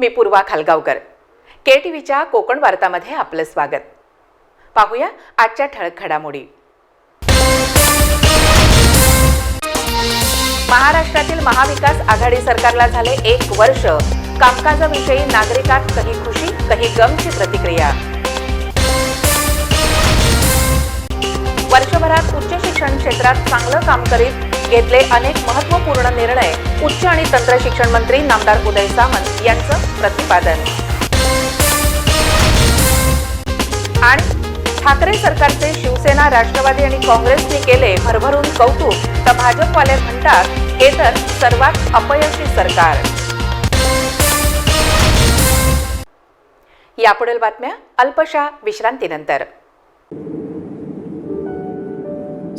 मी पूर्वा खालगावकर. के T व्हीच्या कोकण वार्तामध्ये आपलं स्वागत. पाहूया आजच्या ठळक घडामोडी. महाराष्ट्रातील महाविकास आघाडी सरकारला झाले एक वर्ष. कामकाजाविषयी नागरिकात कही खुशी कही गमची प्रतिक्रिया. वर्षभरात उच्च शिक्षण क्षेत्रात चांगलं काम करीत घेतले अनेक महत्त्वपूर्ण निर्णय उच्च आणि तंत्र शिक्षण मंत्री नामदार उदय सामंत यांचं प्रतिपादन. आणि ठाकरे सरकारचे शिवसेना राष्ट्रवादी आणि काँग्रेसने केले भरभरून कौतुक तर भाजपवाले म्हणतात हे तर सर्वात अपयशी सरकार. यापुढील बातम्या अल्पशा विश्रांतीनंतर.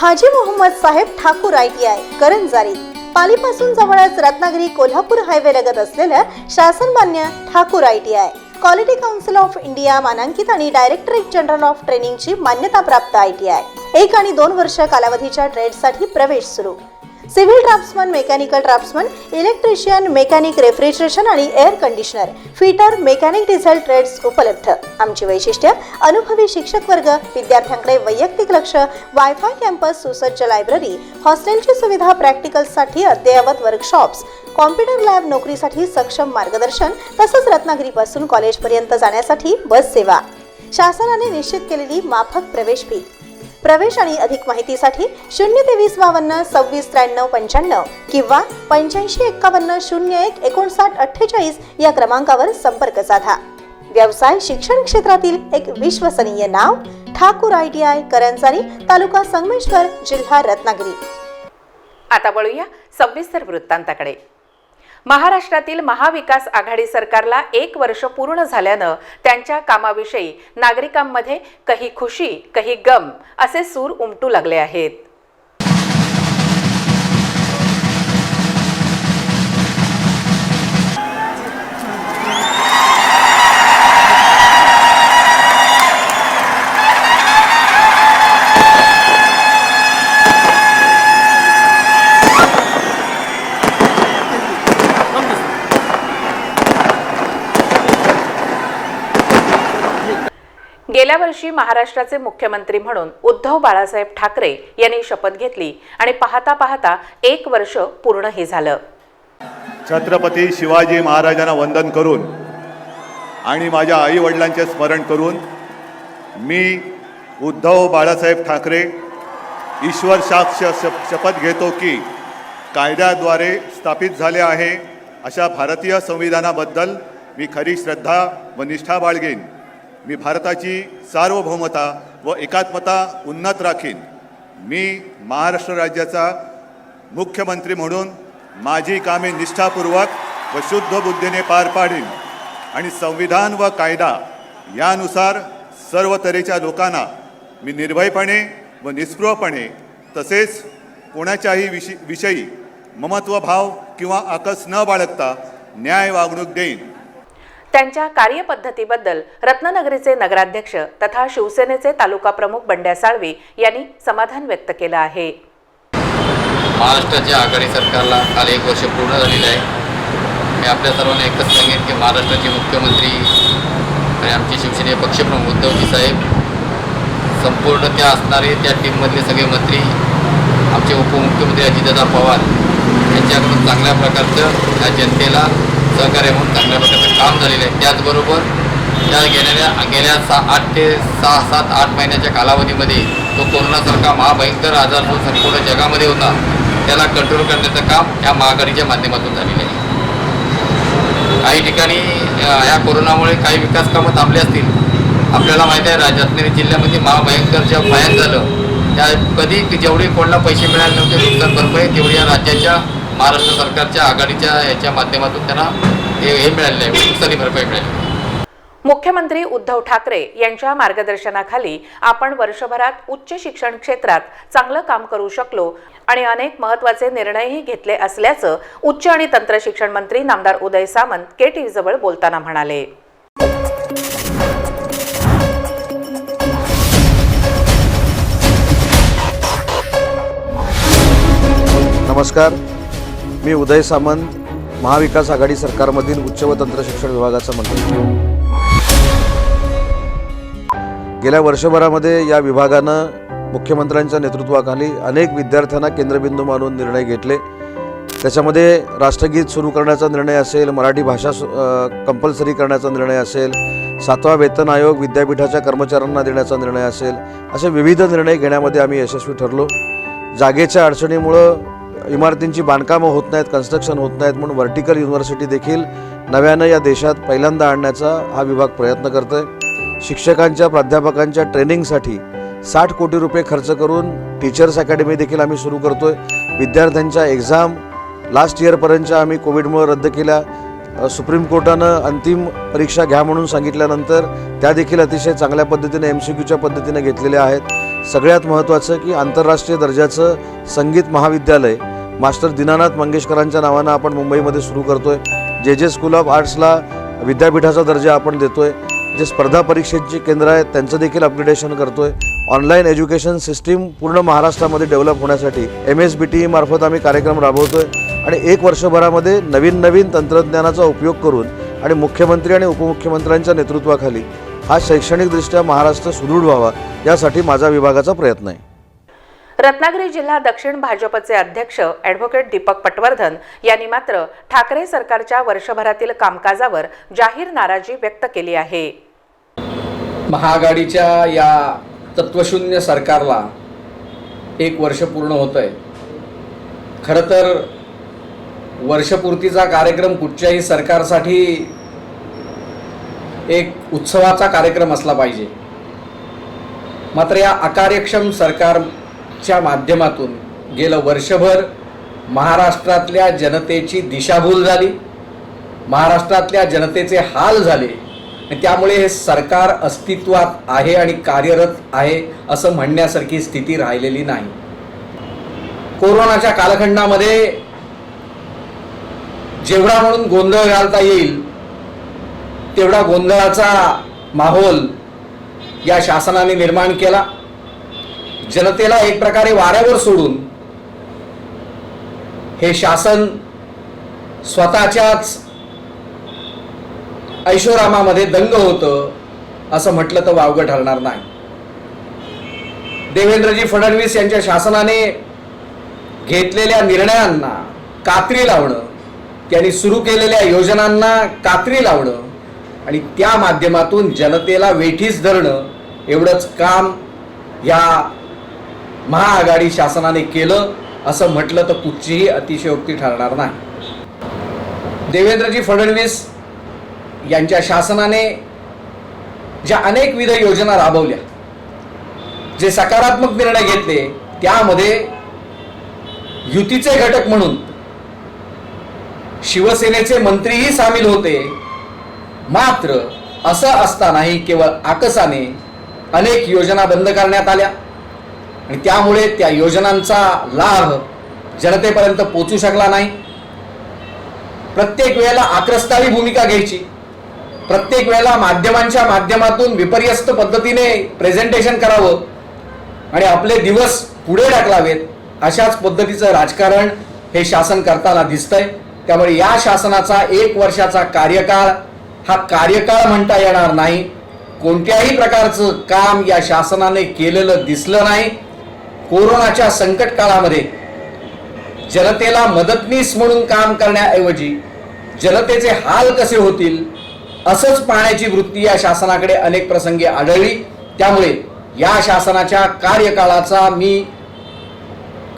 Haji Mohammad Saheb Thakur I T I Karanjari. पालीपासून जवळच रत्नागिरी कोल्हापूर हायवे लगत असलेल्या शासनमान्य Thakur I T I. Quality council of India मानांकित आणि डायरेक्टरेट जनरल ऑफ ट्रेनिंगची मान्यता प्राप्त आय टी आय. एक आणि दोन वर्ष कालावधीच्या ट्रेडसाठी प्रवेश सुरू. Civil draughtsman mechanical draughtsman electrician mechanic refrigeration आणि air conditioner. Fitter mechanic diesel trades उपलब्ध. आमची वैशिष्ट्य अनुभवी शिक्षक वर्ग विद्यार्थ्यांकडे वैयक्तिक लक्ष वायफाय कॅम्पस सुसज्ज लायब्ररी हॉस्टेलची सुविधा प्रॅक्टिकल्ससाठी अद्ययावत वर्कशॉप्स कॉम्प्युटर लॅब नोकरीसाठी सक्षम मार्गदर्शन तसंच रत्नागिरीपासून कॉलेजपर्यंत जाण्यासाठी बस सेवा. शासनाने निश्चित केलेली माफक प्रवेश फी. प्रवेश आणि अधिक माहितीसाठी शून्य तेवीस बावन्न सव्वीस त्र्याण्णव पंच्याण्णव किंवा पंच्याऐंशी एक्कावन्न शून्य एक एकोणसाठ अठ्ठेचाळीस या क्रमांकावर संपर्क साधा. व्यवसाय शिक्षण क्षेत्रातील एक विश्वसनीय नाव Thakur I T I Karanjari तालुका संगमेश्वर जिल्हा रत्नागिरी. आता वळूया सविस्तर वृत्तांताकडे. महाराष्ट्रातील महाविकास आघाडी सरकारला एक वर्ष पूर्ण झाल्यानं त्यांच्या कामाविषयी नागरिकांमध्ये कही खुशी कही गम असे सूर उमटू लागले आहेत. गेल्या वर्षी महाराष्ट्राचे मुख्यमंत्री म्हणून उद्धव बाळासाहेब ठाकरे यांनी शपथ घेतली आणि पाहता पाहता एक वर्ष पूर्णही झालं. छत्रपती शिवाजी महाराजांना वंदन करून आणि माझ्या आई वडिलांचे स्मरण करून मी उद्धव बाळासाहेब ठाकरे ईश्वर साक्ष शप- शपथ घेतो की कायद्याद्वारे स्थापित झाले आहे अशा भारतीय संविधानाबद्दल मी खरी श्रद्धा व निष्ठा बाळगेन. मी भारताची सार्वभौमता व एकात्मता उन्नत राखीन. मी महाराष्ट्र राज्याचा मुख्यमंत्री म्हणून माझी कामे निष्ठापूर्वक व शुद्ध बुद्धीने पार पाडीन आणि संविधान व कायदा यानुसार सर्व तऱ्हेच्या लोकांना मी निर्भयपणे व निस्पृहपणे तसेच कोणाच्याही विषयी विषयी ममत्वभाव किंवा आकस न बाळगता न्याय वागणूक देईन. त्यांच्या कार्यपद्धतीबद्दल रत्ननगरीचे नगराध्यक्ष तथा शिवसेनेचे तालुका प्रमुख बंड्या साळवी यांनी समाधान व्यक्त केलं आहे. महाराष्ट्राच्या आघाडी सरकारला काल एक वर्ष पूर्ण झालेलं आहे. मी आपल्या सर्वांना एकच सांगेन की महाराष्ट्राचे मुख्यमंत्री आणि आमचे शिवसेने पक्षप्रमुख उद्धवजी साहेब संपूर्ण त्या असणारे त्या टीममधले सगळे मंत्री आमचे उपमुख्यमंत्री अजितदादा पवार यांच्याकडून चांगल्या प्रकारचं या जनतेला सहकार्य म्हणून चांगल्या प्रकारचं काम झालेलं आहे. त्याचबरोबर या गेलेल्या गेल्या सा आठ ते सहा सात आठ महिन्याच्या कालावधीमध्ये तो कोरोनासारखा महाभयंकर आजार जो संपूर्ण जगामध्ये होता त्याला कंट्रोल करण्याचं काम या महाआघाडीच्या माध्यमातून झालेलं आहे. काही ठिकाणी या कोरोनामुळे काही विकास कामं थांबली असतील. आपल्याला माहिती आहे रा- रत्नागिरी जिल्ह्यामध्ये महाभयंकर जे भयान झालं त्या कधी जेवढे कोणाला पैसे मिळाले नव्हते नुकसान भरपाई तेवढी या राज्याच्या महाराष्ट्र सरकारच्या आघाडीच्या याच्या माध्यमातून त्यांना हे हे मिळालेलं आहे नुकसानी भरपाई मिळाली आहे. मुख्यमंत्री उद्धव ठाकरे यांच्या मार्गदर्शनाखाली आपण वर्षभरात उच्च शिक्षण क्षेत्रात चांगलं काम करू शकलो आणि अनेक महत्त्वाचे निर्णयही घेतले असल्याचं उच्च आणि तंत्र शिक्षण मंत्री नामदार उदय सामंत के टी जवळ बोलताना म्हणाले नमस्कार मी उदय सामंत महाविकास आघाडी सरकारमधील उच्च व तंत्र शिक्षण विभागाचा मंत्री. गेल्या वर्षभरामध्ये या विभागानं मुख्यमंत्र्यांच्या नेतृत्वाखाली अनेक विद्यार्थ्यांना केंद्रबिंदू मानून निर्णय घेतले. त्याच्यामध्ये राष्ट्रगीत सुरू करण्याचा निर्णय असेल मराठी भाषा कंपल्सरी करण्याचा निर्णय असेल सातवा वेतन आयोग विद्यापीठाच्या कर्मचाऱ्यांना देण्याचा निर्णय असेल असे विविध निर्णय घेण्यामध्ये आम्ही यशस्वी ठरलो. जागेच्या अडचणीमुळं इमारतींची बांधकामं होत नाहीत कन्स्ट्रक्शन होत नाहीत म्हणून व्हर्टिकल युनिव्हर्सिटी देखील नव्यानं या देशात पहिल्यांदा आणण्याचा हा विभाग प्रयत्न करतो आहे शिक्षकांच्या प्राध्यापकांच्या ट्रेनिंगसाठी साठ कोटी रुपये खर्च करून टीचर्स अकॅडमी देखील आम्ही सुरू करतो आहे विद्यार्थ्यांच्या एक्झाम लास्ट इयरपर्यंतच्या आम्ही कोविडमुळे रद्द केल्या. सुप्रीम कोर्टानं अंतिम परीक्षा घ्या म्हणून सांगितल्यानंतर त्या देखील अतिशय चांगल्या पद्धतीने एम सी क्यूच्या पद्धतीने घेतलेल्या आहेत. सगळ्यात महत्त्वाचं की आंतरराष्ट्रीय दर्जाचं संगीत महाविद्यालय मास्टर दीनानाथ मंगेशकरांच्या नावानं आपण मुंबईमध्ये सुरू करतोय. जे जे स्कूल ऑफ आर्ट्सला विद्यापीठाचा दर्जा आपण देतोय जे स्पर्धा परीक्षेची केंद्र आहेत त्यांचं देखील अपग्रेडेशन करतोय. ऑनलाईन एज्युकेशन सिस्टीम पूर्ण महाराष्ट्रामध्ये डेव्हलप होण्यासाठी एम एस बी टी मार्फत आम्ही कार्यक्रम राबवतोय आणि एक वर्षभरामध्ये नवीन नवीन तंत्रज्ञानाचा उपयोग करून आणि मुख्यमंत्री आणि उपमुख्यमंत्र्यांच्या नेतृत्वाखाली हा शैक्षणिकदृष्ट्या महाराष्ट्र सुदृढ व्हावा यासाठी माझा विभागाचा प्रयत्न आहे. रत्नागिरी जिल्हा दक्षिण भाजपचे अध्यक्ष ॲडव्होकेट दीपक पटवर्धन यांनी मात्र ठाकरे सरकारच्या वर्षभरातील कामकाजावर जाहीर नाराजी व्यक्त केली आहे. महाआघाडीच्या या तत्वशून्य सरकारला एक वर्ष पूर्ण होतं आहे खरं तर वर्षपूर्तीचा कार्यक्रम कुठच्याही सरकारसाठी एक उत्सवाचा कार्यक्रम असला पाहिजे. मात्र या अकार्यक्षम सरकारच्या माध्यमातून गेलं वर्षभर महाराष्ट्रातल्या जनतेची दिशाभूल झाली महाराष्ट्रातल्या जनतेचे हाल झाले त्यामुळे हे सरकार अस्तित्वात आहे आणि कार्यरत आहे असं म्हणण्यासारखी स्थिती राहिलेली नाही. कोरोनाच्या कालखंडामध्ये जेवढा म्हणून गोंधळ घालता येईल तेवढा गोंधळाचा माहोल या शासनाने निर्माण केला. जनतेला एक प्रकारे वाऱ्यावर सोडून हे शासन स्वतःच्याच ऐशोरामामध्ये दंग होतं असं म्हटलं तर वावगं ठरणार नाही. देवेंद्रजी फडणवीस यांच्या शासनाने घेतलेल्या निर्णयांना कात्री लावणं त्यांनी सुरू केलेल्या योजनांना कात्री लावणं आणि त्या माध्यमातून जनतेला वेठीस धरणं एवढंच काम या महाआघाडी शासनाने केलं असं म्हटलं तर कुठचीही अतिशयोक्ती ठरणार नाही. देवेंद्रजी फडणवीस यांच्या शासनाने ज्या अनेकविध योजना राबवल्या जे सकारात्मक निर्णय घेतले त्यामध्ये युतीचे घटक म्हणून शिवसेनेचे मंत्रीही सामील होते मात्र असं असतानाही केवळ आकसाने अनेक योजना बंद करण्यात आल्या. आणि त्यामुळे त्या योजनांचा लाभ जनतेपर्यंत पोचू शकला नाही. प्रत्येक वेळेला आक्रस्तावी भूमिका घ्यायची. प्रत्येक वेळेला माध्यमांच्या माध्यमातून विपर्यस्त पद्धतीने प्रेझेंटेशन करावं. आणि आपले दिवस पुढे ढकलावेत अशाच पद्धतीचं राजकारण हे शासन करताना दिसतंय. त्यामुळे या शासनाचा एक वर्षाचा कार्यकाळ हा कार्यकाळ म्हणता येणार नाही. कोणत्याही प्रकारचं काम या शासनाने केलेलं दिसलं नाही. कोरोनाच्या संकट काळामध्ये जनतेला मदतनीस म्हणून काम करण्याऐवजी जनतेचे हाल कसे होतील असंच पाहण्याची वृत्ती या शासनाकडे अनेक प्रसंगी आढळली. त्यामुळे या शासनाच्या कार्यकाळाचा मी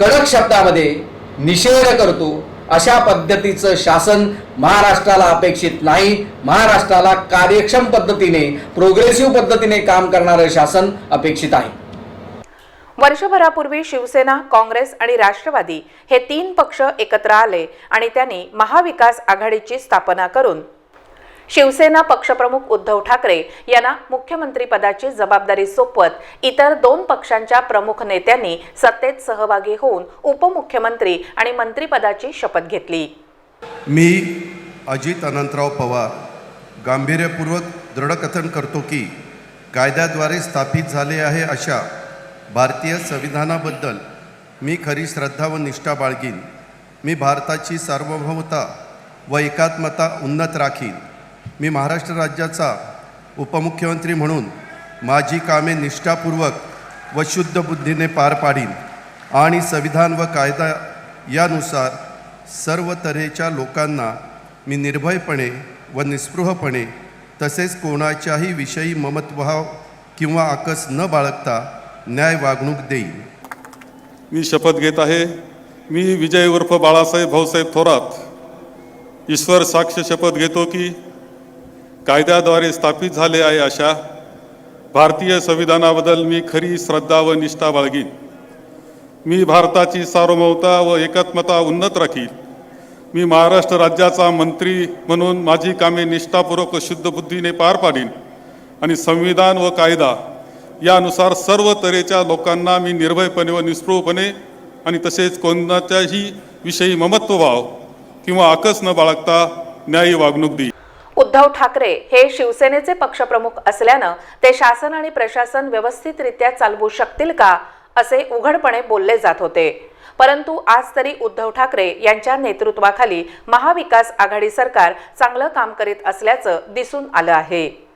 कडक शब्दामध्ये निषेध करतो. अशा पद्धतीचं शासन महाराष्ट्राला अपेक्षित नाही. महाराष्ट्राला कार्यक्षम पद्धतीने प्रोग्रेसिव्ह पद्धतीने काम करणारं शासन अपेक्षित आहे. वर्षभरापूर्वी शिवसेना काँग्रेस आणि राष्ट्रवादी हे तीन पक्ष एकत्र आले आणि त्यांनी महाविकास आघाडीची स्थापना करून शिवसेना पक्षप्रमुख उद्धव ठाकरे यांना मुख्यमंत्रीपदाची जबाबदारी सोपवत इतर दोन पक्षांच्या प्रमुख नेत्यांनी सत्तेत सहभागी होऊन उपमुख्यमंत्री आणि मंत्रीपदाची शपथ घेतली. मी अजित अनंतराव पवार गांभीर्यपूर्वक दृढकथन करतो की कायद्याद्वारे स्थापित झाले आहे अशा भारतीय संविधानाबद्दल मी खरी श्रद्धा व निष्ठा बाळगीन. मी भारताची सार्वभौमता व एकात्मता उन्नत राखीन. मी महाराष्ट्र राज्याचा उपमुख्यमंत्री म्हणून माझी कामे निष्ठापूर्वक व शुद्ध बुद्धीने पार पाडीन आणि संविधान व कायदा यानुसार सर्व तऱ्हेच्या लोकांना मी निर्भयपणे व निस्पृहपणे तसेच कोणाच्याही विषयी ममत्वभाव किंवा आकस न बाळगता न्याय वागणूक देईन. मी शपथ घेत आहे. मी विजय उर्फ बाळासाहेब भाऊसाहेब थोरात. ईश्वर साक्ष शपथ घेतो की कायद्याद्वारे स्थापित झाले आहे अशा भारतीय संविधानाबद्दल मी खरी श्रद्धा व निष्ठा बाळगीन. मी भारताची सार्वभौमता व एकात्मता उन्नत राखील मी महाराष्ट्र राज्याचा मंत्री म्हणून माझी कामे निष्ठापूर्वक शुद्ध बुद्धीने पार पाडीन आणि संविधान व कायदा यानुसार सर्व तऱ्हेच्या लोकांना मी निर्भयपणे व निस्पृहपणे आणि तसेच कोणाच्याही विषयी ममत्व व्हाव किंवा आकस न बाळगता न्यायी वागणूक देईन. उद्धव ठाकरे हे शिवसेनेचे पक्षप्रमुख असल्यानं ते शासन आणि प्रशासन व्यवस्थितरित्या चालवू शकतील का असे उघडपणे बोलले जात होते. परंतु आज तरी उद्धव ठाकरे यांच्या नेतृत्वाखाली महाविकास आघाडी सरकार चांगलं काम करीत असल्याचं दिसून आलं आहे.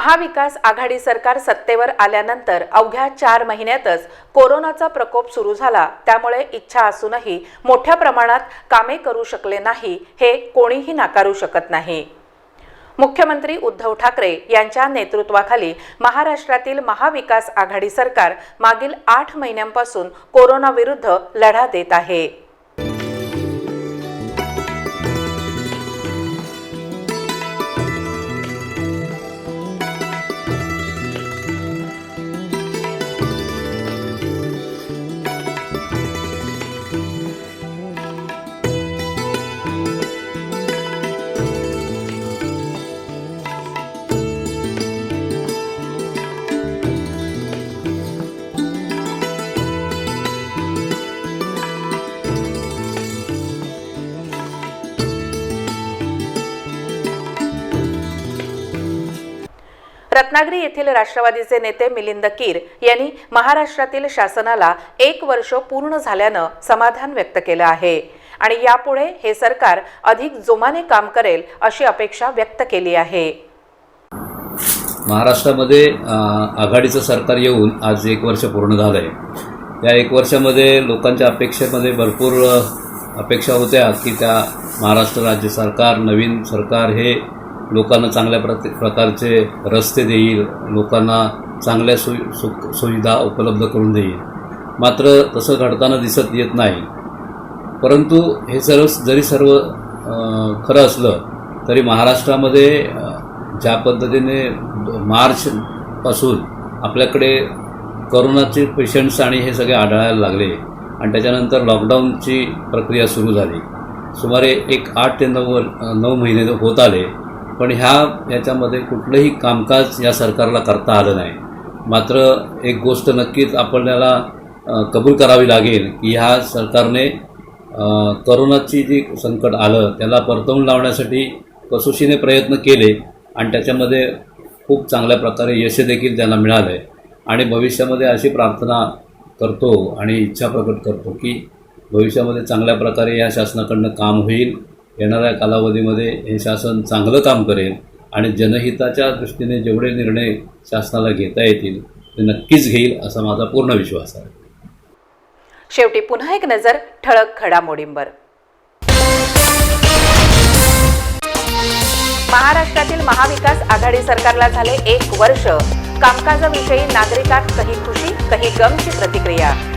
महाविकास आघाडी सरकार सत्तेवर आल्यानंतर अवघ्या चार महिन्यातच कोरोनाचा प्रकोप सुरू झाला. त्यामुळे इच्छा असूनही मोठ्या प्रमाणात कामे करू शकले नाही हे कोणीही नाकारू शकत नाही. मुख्यमंत्री उद्धव ठाकरे यांच्या नेतृत्वाखाली महाराष्ट्रातील महाविकास आघाडी सरकार मागील आठ महिन्यांपासून कोरोनाविरुद्ध लढा देत आहे. रत्नागिरी येथील राष्ट्रवादीचे नेते मिलिंद कीर यांनी महाराष्ट्रातील शासनाला एक वर्ष पूर्ण झाल्यानं समाधान व्यक्त केलं आहे. आणि यापुढे हे सरकार अधिक जोमाने काम करेल अशी अपेक्षा व्यक्त केली आहे. महाराष्ट्रामध्ये आघाडीचं सरकार येऊन आज एक वर्ष पूर्ण झालं आहे या एक वर्षामध्ये लोकांच्या अपेक्षेमध्ये भरपूर अपेक्षा होत्या की त्या महाराष्ट्र राज्य सरकार नवीन सरकार हे लोकांना चांगल्या प्रत प्रकारचे रस्ते देईल लोकांना चांगल्या सोयी सु सुविधा उपलब्ध करून देईल. मात्र तसं घडताना दिसत येत नाही. परंतु हे सर्व जरी सर्व खरं असलं तरी महाराष्ट्रामध्ये ज्या पद्धतीने मार्चपासून आपल्याकडे करोनाचे पेशंट्स आणि हे सगळे आढळायला लागले आणि त्याच्यानंतर लॉकडाऊनची प्रक्रिया सुरू झाली. सुमारे एक आठ ते नऊ नऊ महिने होत आले. पण ह्या याच्यामध्ये कुठलंही कामकाज या सरकारला करता आलं नाही. मात्र एक गोष्ट नक्कीच आपल्याला कबूल करावी लागेल की ह्या सरकारने करोनाची जी संकट आलं त्याला परतवून लावण्यासाठी कसोशीने प्रयत्न केले आणि त्याच्यामध्ये खूप चांगल्या प्रकारे यशदेखील त्यांना मिळालं आहे आणि भविष्यामध्ये अशी प्रार्थना करतो आणि इच्छा प्रकट करतो की भविष्यामध्ये चांगल्या प्रकारे या शासनाकडनं काम होईल येणाऱ्या कालावधीमध्ये हे शासन चांगलं काम करेल आणि जनहिताच्या दृष्टीने जेवढे निर्णय शासनाला घेता येतील ते नक्कीच घेईल असा माझा पूर्ण विश्वास आहे. शेवटी पुन्हा एक नजर ठळक घडामोडींवर. महाराष्ट्रातील महाविकास आघाडी सरकारला झाले एक वर्ष. कामकाजाविषयी नागरिकात काही खुशी काही गमची प्रतिक्रिया.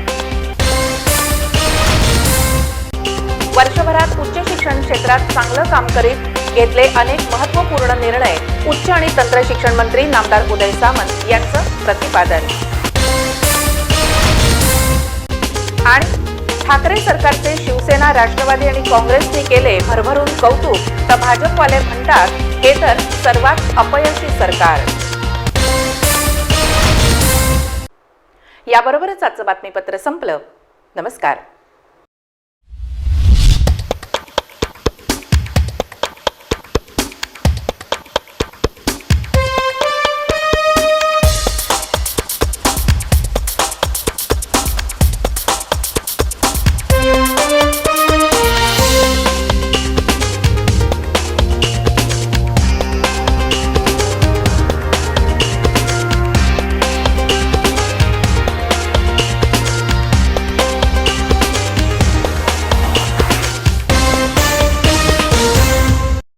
वर्षभरात उच्च शिक्षण क्षेत्रात चांगलं काम करीत घेतले अनेक महत्त्वपूर्ण निर्णय उच्च आणि तंत्र शिक्षण मंत्री नामदार उदय सामंत यांचं प्रतिपादन. आणि ठाकरे सरकारचे शिवसेना राष्ट्रवादी आणि काँग्रेसने केले भरभरून कौतुक तर भाजपवाले म्हणतात हे तर सर्वात अपयशी सरकार. याबरोबरच आजचं बातमीपत्र संपलं. नमस्कार.